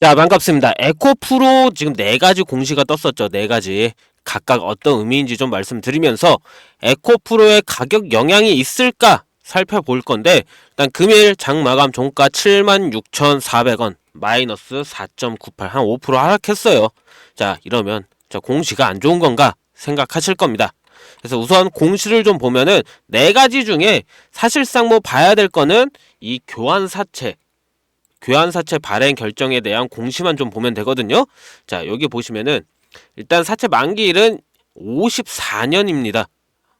자, 반갑습니다. 에코프로 지금 네 가지 공시가 떴었죠. 네 가지. 각각 어떤 의미인지 좀 말씀드리면서 에코프로의 가격 영향이 있을까 살펴볼 건데 일단 금일 장 마감 종가 76,400원 마이너스 4.98 한 5% 하락했어요. 자, 이러면 자, 공시가 안 좋은 건가 생각하실 겁니다. 그래서 우선 공시를 좀 보면은 네 가지 중에 사실상 뭐 봐야 될 거는 이 교환 사채 교환사채 발행 결정에 대한 공시만 좀 보면 되거든요. 자, 여기 보시면은 일단 사채 만기일은 54년입니다.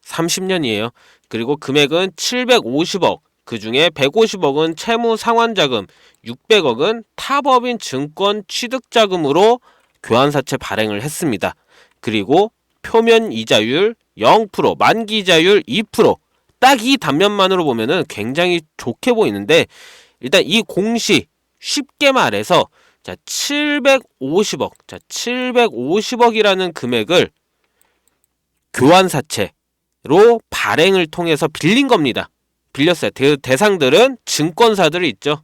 30년이에요. 그리고 금액은 750억. 그 중에 150억은 채무 상환자금, 600억은 타법인 증권 취득자금으로 교환사채 발행을 했습니다. 그리고 표면 이자율 0%, 만기 이자율 2%. 딱 이 단면만으로 보면은 굉장히 좋게 보이는데 일단 이 공시 쉽게 말해서 자 750억 자 750억이라는 금액을 교환사채로 발행을 통해서 빌린 겁니다. 빌렸어요. 대, 대상들은 증권사들이 있죠.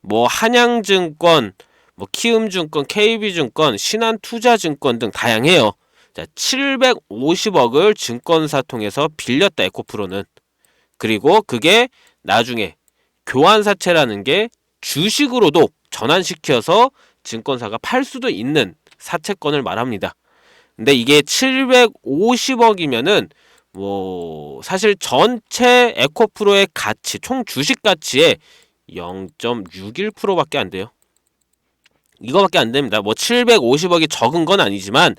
뭐 한양증권, 뭐 키움증권, KB증권, 신한투자증권 등 다양해요. 자 750억을 증권사 통해서 빌렸다 에코프로는 그리고 그게 나중에 교환사채라는 게 주식으로도 전환시켜서 증권사가 팔 수도 있는 사채권을 말합니다. 근데 이게 750억이면은 뭐 사실 전체 에코프로의 가치 총 주식 가치의 0.61%밖에 안 돼요. 이거밖에 안 됩니다. 뭐 750억이 적은 건 아니지만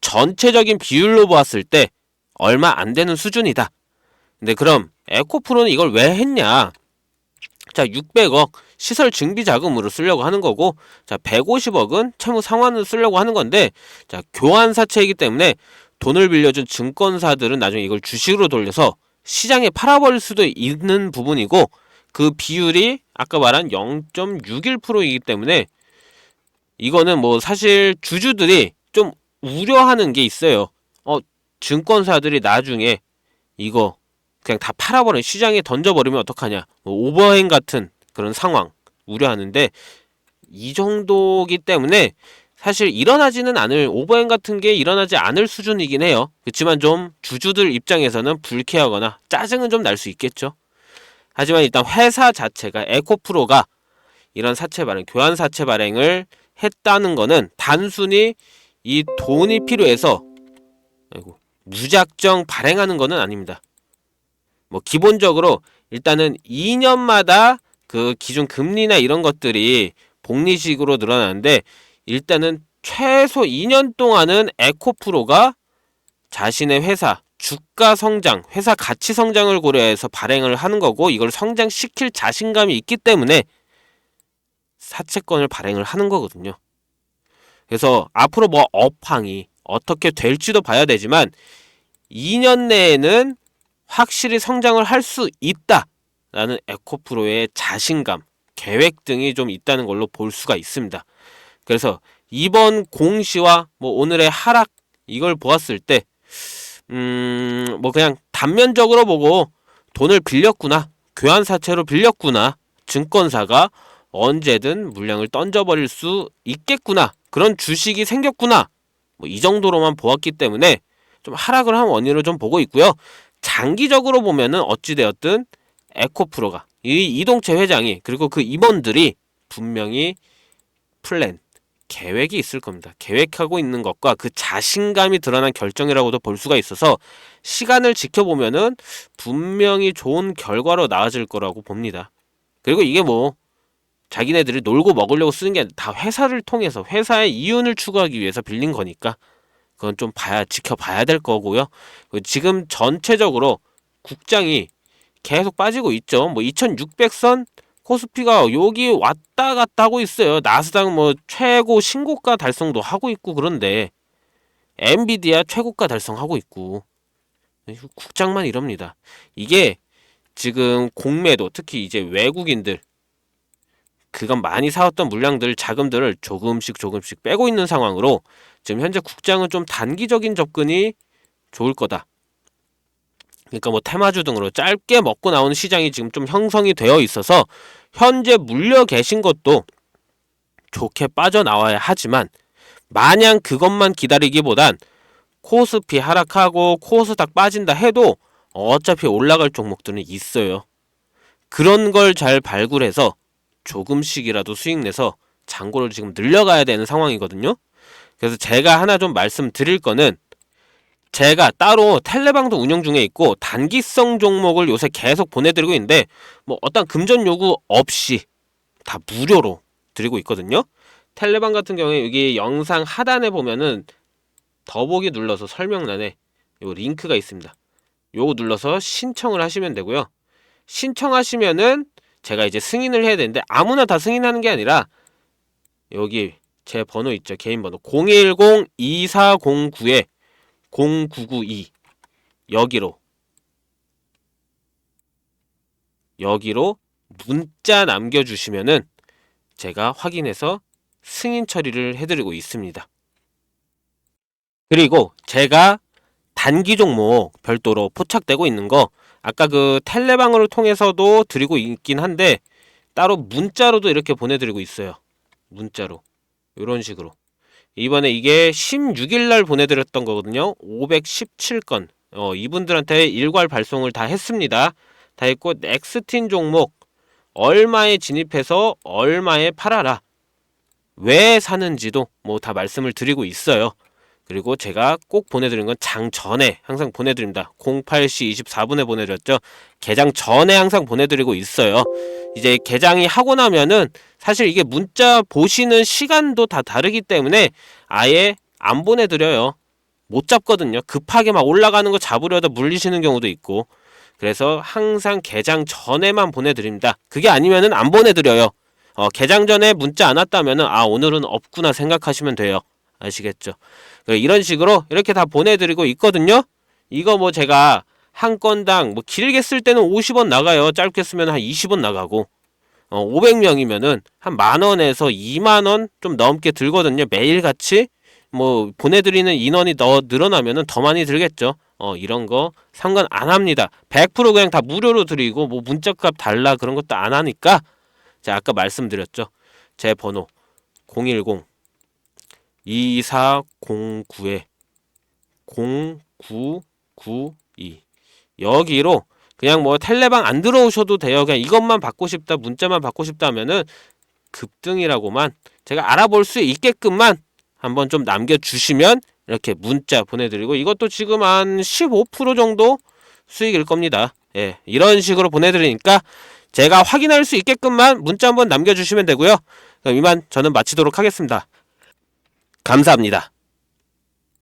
전체적인 비율로 보았을 때 얼마 안 되는 수준이다. 근데 그럼 에코프로는 이걸 왜 했냐? 자, 600억 시설 증비 자금으로 쓰려고 하는 거고, 자, 150억은 채무 상환으로 쓰려고 하는 건데, 자, 교환 사채이기 때문에 돈을 빌려준 증권사들은 나중에 이걸 주식으로 돌려서 시장에 팔아버릴 수도 있는 부분이고, 그 비율이 아까 말한 0.61%이기 때문에 이거는 뭐 사실 주주들이 좀 우려하는 게 있어요. 어, 증권사들이 나중에 이거 그냥 다 팔아버려. 시장에 던져버리면 어떡하냐. 뭐 오버행 같은 그런 상황 우려하는데 이 정도기 때문에 사실 일어나지는 않을 오버행 같은 게 일어나지 않을 수준이긴 해요. 그렇지만 좀 주주들 입장에서는 불쾌하거나 짜증은 좀 날 수 있겠죠. 하지만 일단 회사 자체가 에코프로가 이런 사채 발행 교환 사채 발행을 했다는 거는 단순히 이 돈이 필요해서 아이고 무작정 발행하는 거는 아닙니다 뭐 기본적으로 일단은 2년마다 그 기준 금리나 이런 것들이 복리식으로 늘어나는데 일단은 최소 2년 동안은 에코프로가 자신의 회사 주가 성장, 회사 가치 성장을 고려해서 발행을 하는 거고 이걸 성장시킬 자신감이 있기 때문에 사채권을 발행을 하는 거거든요. 그래서 앞으로 뭐 업황이 어떻게 될지도 봐야 되지만 2년 내에는 확실히 성장을 할 수 있다라는 에코프로의 자신감, 계획 등이 좀 있다는 걸로 볼 수가 있습니다. 그래서 이번 공시와 뭐 오늘의 하락 이걸 보았을 때, 음, 뭐 그냥 단면적으로 보고 돈을 빌렸구나, 교환사채로 빌렸구나, 증권사가 언제든 물량을 던져버릴 수 있겠구나, 그런 주식이 생겼구나, 뭐 이 정도로만 보았기 때문에 좀 하락을 한 원인으로 좀 보고 있고요. 장기적으로 보면은 어찌되었든 에코프로가 이 이동채 회장이 그리고 그 임원들이 분명히 플랜 계획이 있을 겁니다. 계획하고 있는 것과 그 자신감이 드러난 결정이라고도 볼 수가 있어서 시간을 지켜보면은 분명히 좋은 결과로 나아질 거라고 봅니다. 그리고 이게 뭐 자기네들이 놀고 먹으려고 쓰는 게 다 회사를 통해서 회사의 이윤을 추구하기 위해서 빌린 거니까 그건 좀 봐야 지켜봐야 될 거고요. 지금 전체적으로 국장이 계속 빠지고 있죠. 뭐 2600선 코스피가 여기 왔다 갔다 하고 있어요. 나스닥 뭐 최고 신고가 달성도 하고 있고 그런데 엔비디아 최고가 달성하고 있고 국장만 이럽니다. 이게 지금 공매도 특히 이제 외국인들 그간 많이 사왔던 물량들 자금들을 조금씩 조금씩 빼고 있는 상황으로 지금 현재 국장은 좀 단기적인 접근이 좋을 거다. 그러니까 뭐 테마주 등으로 짧게 먹고 나오는 시장이 지금 좀 형성이 되어 있어서 현재 물려 계신 것도 좋게 빠져나와야 하지만 마냥 그것만 기다리기보단 코스피 하락하고 코스닥 빠진다 해도 어차피 올라갈 종목들은 있어요. 그런 걸 잘 발굴해서 조금씩이라도 수익 내서 잔고를 지금 늘려가야 되는 상황이거든요. 그래서 제가 하나 좀 말씀드릴 거는 제가 따로 텔레방도 운영 중에 있고 단기성 종목을 요새 계속 보내드리고 있는데 뭐 어떤 금전 요구 없이 다 무료로 드리고 있거든요. 텔레방 같은 경우에 여기 영상 하단에 보면은 더보기 눌러서 설명란에 요 링크가 있습니다. 요거 눌러서 신청을 하시면 되고요. 신청하시면은 제가 이제 승인을 해야 되는데 아무나 다 승인하는 게 아니라 여기 제 번호 있죠. 개인 번호 010-2409에 0992 여기로 여기로 문자 남겨주시면은 제가 확인해서 승인 처리를 해드리고 있습니다. 그리고 제가 단기 종목 별도로 포착되고 있는 거 아까 그 텔레방을 통해서도 드리고 있긴 한데 따로 문자로도 이렇게 보내드리고 있어요. 문자로 이런 식으로 이번에 이게 16일 날 보내드렸던 거거든요. 517건 어, 이분들한테 일괄 발송을 다 했습니다. 다 했고 넥스틴 종목 얼마에 진입해서 얼마에 팔아라 왜 사는지도 뭐 다 말씀을 드리고 있어요. 그리고 제가 꼭 보내드린 건장 전에 항상 보내드립니다. 08시 24분에 보내드렸죠. 개장 전에 항상 보내드리고 있어요. 이제 개장이 하고 나면은 사실 이게 문자 보시는 시간도 다 다르기 때문에 아예 안 보내드려요. 못 잡거든요. 급하게 막 올라가는 거 잡으려다 물리시는 경우도 있고. 그래서 항상 개장 전에만 보내드립니다. 그게 아니면은 안 보내드려요. 어, 개장 전에 문자 안 왔다면은 아 오늘은 없구나 생각하시면 돼요. 아시겠죠? 이런 식으로 이렇게 다 보내드리고 있거든요. 이거 뭐 제가 한 건당 뭐 길게 쓸 때는 50원 나가요. 짧게 쓰면 한 20원 나가고 어, 500명이면은 한 만 원에서 2만 원 좀 넘게 들거든요. 매일 같이 뭐 보내드리는 인원이 더 늘어나면은 더 많이 들겠죠. 어, 이런 거 상관 안 합니다. 100% 그냥 다 무료로 드리고 뭐 문자값 달라 그런 것도 안 하니까 제가 아까 말씀드렸죠. 제 번호 010 2409에 0992 여기로 그냥 뭐 텔레방 안 들어오셔도 돼요. 그냥 이것만 받고 싶다, 문자만 받고 싶다 하면은 급등이라고만 제가 알아볼 수 있게끔만 한번 좀 남겨주시면 이렇게 문자 보내드리고 이것도 지금 한 15% 정도 수익일 겁니다. 예, 이런 식으로 보내드리니까 제가 확인할 수 있게끔만 문자 한번 남겨주시면 되고요. 그럼 이만 저는 마치도록 하겠습니다. 감사합니다.